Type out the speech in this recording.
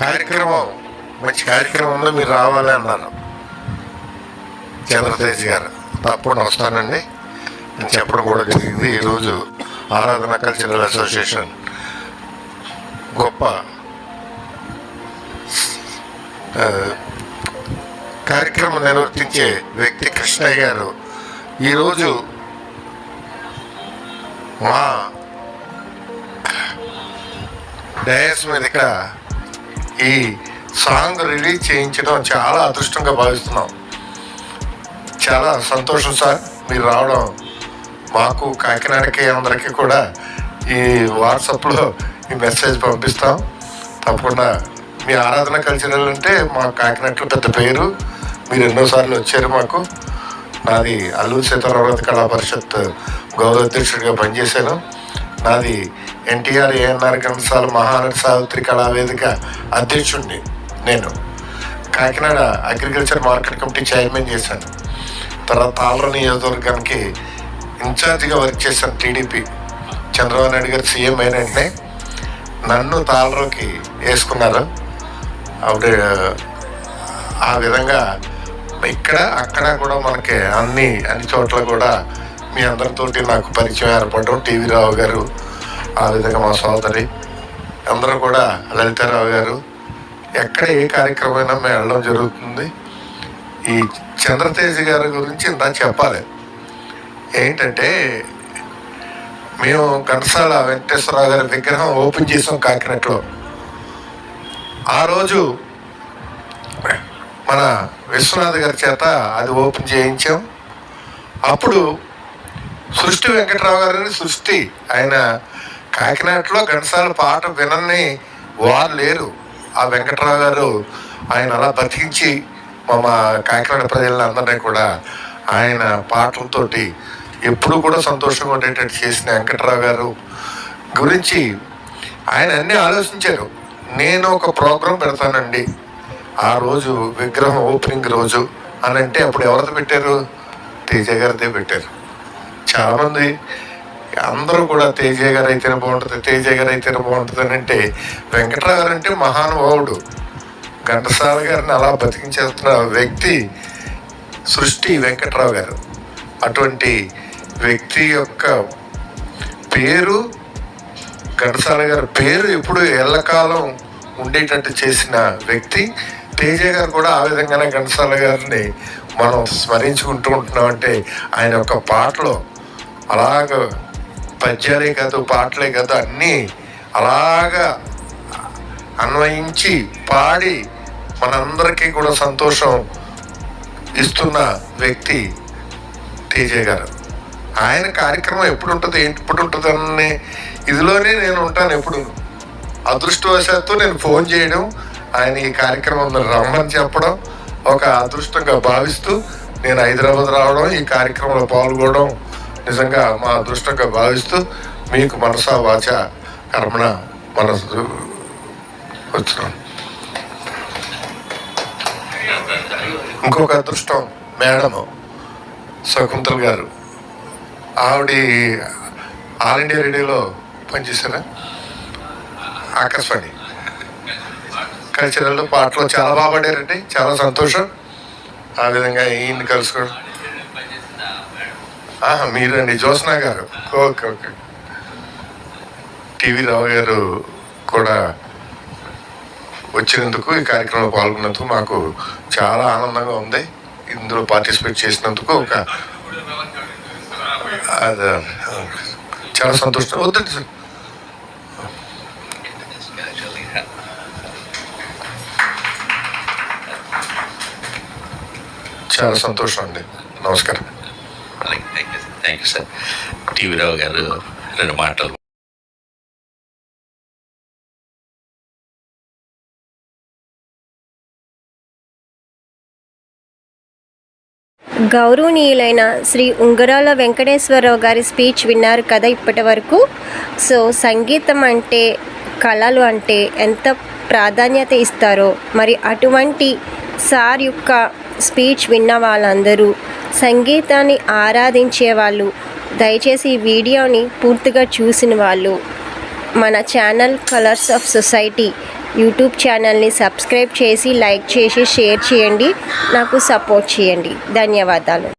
కార్యక్రమం. మంచి కార్యక్రమంలో మీరు రావాలి అన్నారు చంద్రతేజ్ గారు తప్పకుండా వస్తానండి. అని చెప్పడం కూడా జరిగింది. ఈరోజు ఆరాధన కల్చరల్ అసోసియేషన్ గొప్ప కార్యక్రమం నిర్వర్తించే వ్యక్తి కృష్ణయ్య గారు. ఈరోజు మా డయాస్ మీద ఇక్కడ ఈ సాంగ్ రిలీజ్ చేయించడం చాలా అదృష్టంగా భావిస్తున్నాం. చాలా సంతోషం సార్ మీరు రావడం. మాకు కాకినాడకి అందరికీ కూడా ఈ వాట్సాప్లో ఈ మెసేజ్ పంపిస్తాం. తప్పకుండా మీ ఆరాధన కల్చరల్ అంటే మా కాకినాడలో పెద్ద పేరు. మీరు ఎన్నోసార్లు వచ్చారు మాకు. నాది అల్లూరు సీతారామరాజు కళా పరిషత్ గౌరవ అధ్యక్షుడిగా పనిచేశాను. నాది ఎన్టీఆర్ ఏఎన్ఆర్ కన్సాల్ మహానటి సావిత్రి కళా వేదిక అధ్యక్షుడిని నేను. Kakinada agriculture market committee chairman చేశాను. తర్వాత తాళ్ళ నియోజకవర్గానికి ఇన్ఛార్జిగా వర్క్ చేశాను టీడీపీ. చంద్రబాబు నాయుడు గారు సీఎం అయిన వెంటనే నన్ను తాళ్ళలోకి వేసుకున్నారు. అప్పుడు ఆ విధంగా ఇక్కడ అక్కడ కూడా మనకి అన్ని అన్ని చోట్ల కూడా మీ అందరితోటి నాకు పరిచయం ఏర్పడడం టీవీ రావు గారు ఆ విధంగా మా సోదరి అందరూ కూడా లలితారావు గారు ఎక్కడ ఏ కార్యక్రమమైనా మేము వెళ్ళడం జరుగుతుంది. ఈ చంద్రతేజ్ గారి గురించి ఇంత చెప్పాలి. ఏంటంటే మేము ఘంటసాల వెంకటేశ్వరరావు గారి విగ్రహం ఓపెన్ చేసాం కాకినాడలో. ఆ రోజు మన విశ్వనాథ్ గారి చేత అది ఓపెన్ చేయించాం. అప్పుడు సృష్టి వెంకటరావు గారిని సృష్టి ఆయన కాకినాడలో ఘంటసాల పాట వినని వారు లేరు. ఆ వెంకటరావు గారు ఆయన అలా బతికించి మా కాకినాడ కాకినాడ ప్రజలందరినీ కూడా ఆయన పాటలతోటి ఎప్పుడూ కూడా సంతోషంగా ఉండేటట్టు చేసిన వెంకటరావు గారు గురించి ఆయన అన్నీ ఆలోచించారు. నేను ఒక ప్రోగ్రాం పెడతానండి. ఆ రోజు విగ్రహం ఓపెనింగ్ రోజు అని అంటే అప్పుడు ఎవరిది పెట్టారు? తేజ గారిదే పెట్టారు. చాలామంది అందరూ కూడా తేజ గారు అయితేనే బాగుంటుంది తేజ గారు అయితేనే బాగుంటుంది అని అంటే వెంకటరావు గారు అంటే మహానుభావుడు. ఘంటసాల గారిని అలా బతికించేస్తున్న వ్యక్తి సృష్టి వెంకట్రావు గారు. అటువంటి వ్యక్తి యొక్క పేరు ఘంటసాల గారి పేరు ఎప్పుడు ఎల్లకాలం ఉండేటట్టు చేసిన వ్యక్తి. తేజ గారు కూడా ఆ విధంగానే ఘంటసాల గారిని మనం స్మరించుకుంటూ ఉంటున్నామంటే ఆయన యొక్క పాటలు అలాగ పద్యాలే కాదు పాటలే కాదు అన్నీ అలాగా అన్వయించి పాడి మనందరికీ కూడా సంతోషం ఇస్తున్న వ్యక్తి టీజే గారు. ఆయన కార్యక్రమం ఎప్పుడు ఉంటుంది ఏంటి ఎప్పుడు ఉంటుంది అనే ఇదిలోనే నేను ఉంటాను ఎప్పుడు. అదృష్టవశాత్తు నేను ఫోన్ చేయడం ఆయన ఈ కార్యక్రమం రమ్మని చెప్పడం ఒక అదృష్టంగా భావిస్తూ నేను హైదరాబాద్ రావడం ఈ కార్యక్రమంలో పాల్గొనడం నిజంగా మా అదృష్టంగా భావిస్తూ మీకు మనసా వాచ కర్మణ మనసు వచ్చినాం. ఇంకొక అదృష్టం మేడము శకుంతల్ గారు. ఆవిడ ఆల్ ఇండియా రేడియోలో పనిచేశారా? ఆకాశవాణి. కల్చరల్లో పాటలు చాలా బాగా పాడారండి. చాలా సంతోషం. ఆ విధంగా ఈయన్ని కలుసుకోవడం. మీరండి జ్యోత్స్న గారు. Okay okay. టీవీ రావు గారు కూడా వచ్చినందుకు ఈ కార్యక్రమంలో పాల్గొన్నందుకు మాకు చాలా ఆనందంగా ఉంది. ఇందులో పార్టిసిపేట్ చేసినందుకు ఒక అదే, చాలా సంతోషం. వద్దండి సార్. చాలా సంతోషం అండి. నమస్కారం. అలాగే thank you thank you sir TV Rao garu రెండు మాటలు. గౌరవనీయులైన శ్రీ ఉంగరాల వెంకటేశ్వరరావు గారి స్పీచ్ విన్నారు కదా ఇప్పటి వరకు. సో సంగీతం అంటే కళలు అంటే ఎంత ప్రాధాన్యత ఇస్తారో మరి అటువంటి సార్ యొక్క స్పీచ్ విన్న వాళ్ళందరూ సంగీతాన్ని ఆరాధించే వాళ్ళు. దయచేసి ఈ వీడియోని పూర్తిగా చూసిన వాళ్ళు. మన channel colours of society YouTube ఛానల్ని సబ్స్క్రైబ్ చేసి లైక్ చేసి షేర్ చేయండి. నాకు సపోర్ట్ చేయండి. ధన్యవాదాలు.